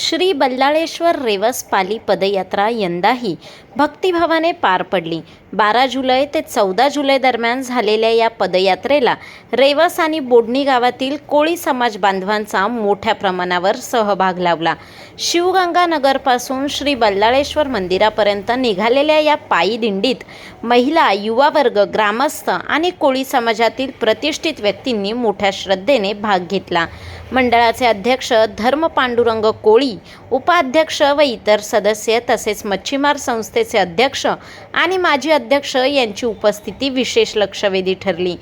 श्री बल्लाळेश्वर रेवस पाली पदयात्रा यंदाही भक्तिभावाने पार पडली. बारा जुलै ते चौदा जुलै दरम्यान झालेल्या या पदयात्रेला रेवस आणि बोडणी गावातील कोळी समाज बांधवांचा मोठ्या प्रमाणावर सहभाग लावला शिवगंगानगरपासून श्री बल्लाळेश्वर मंदिरापर्यंत निघालेल्या या पायी दिंडीत महिला युवा वर्ग ग्रामस्थ आणि कोळी समाजातील प्रतिष्ठित व्यक्तींनी मोठ्या श्रद्धेने भाग घेतला. मंडळाचे अध्यक्ष धर्म पांडुरंग कोळी उपाध्यक्ष व इतर सदस्य तसेच मच्छीमार संस्थेचे अध्यक्ष आणि माजी अध्यक्ष यांची उपस्थिती विशेष लक्षवेधी ठरली.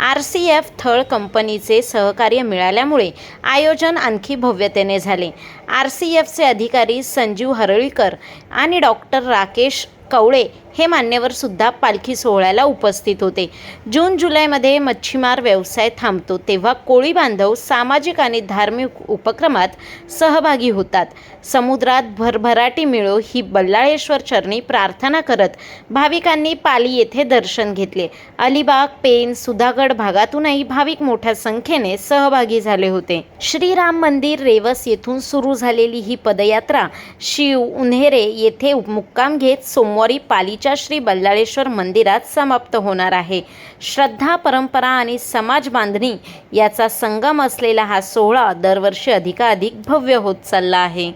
आर सी एफ थळ कंपनीचे सहकार्य मिळाल्यामुळे आयोजन आणखी भव्यतेने झाले. आर सी एफचे अधिकारी संजीव हरळीकर आणि डॉक्टर राकेश कवळे हे मान्यवर सुद्धा पालखी सोहळ्याला उपस्थित होते. जून जुलैमध्ये मच्छीमार व्यवसाय थांबतो तेव्हा कोळी बांधव सामाजिक आणि धार्मिक उपक्रमात सहभागी होतात. समुद्रात भरभराटी मिळो ही बल्लाळेश्वर चरणी प्रार्थना करत भाविकांनी पाली येथे दर्शन घेतले. अलिबाग पेन सुधागड भागातूनही भाविक मोठ्या संख्येने सहभागी झाले होते. श्रीराम मंदिर रेवस येथून सुरू झालेली ही पदयात्रा शिव उन्हेरे येथे मुक्काम घेत सोमवारी पाली पालीच्या श्री बल्लाळेश्वर मंदिरात समाप्त होणार आहे. श्रद्धा परंपरा आणि समाज बांधणी याचा संगम असलेला हा सोहळा दरवर्षी अधिकाधिक भव्य होत चालला आहे.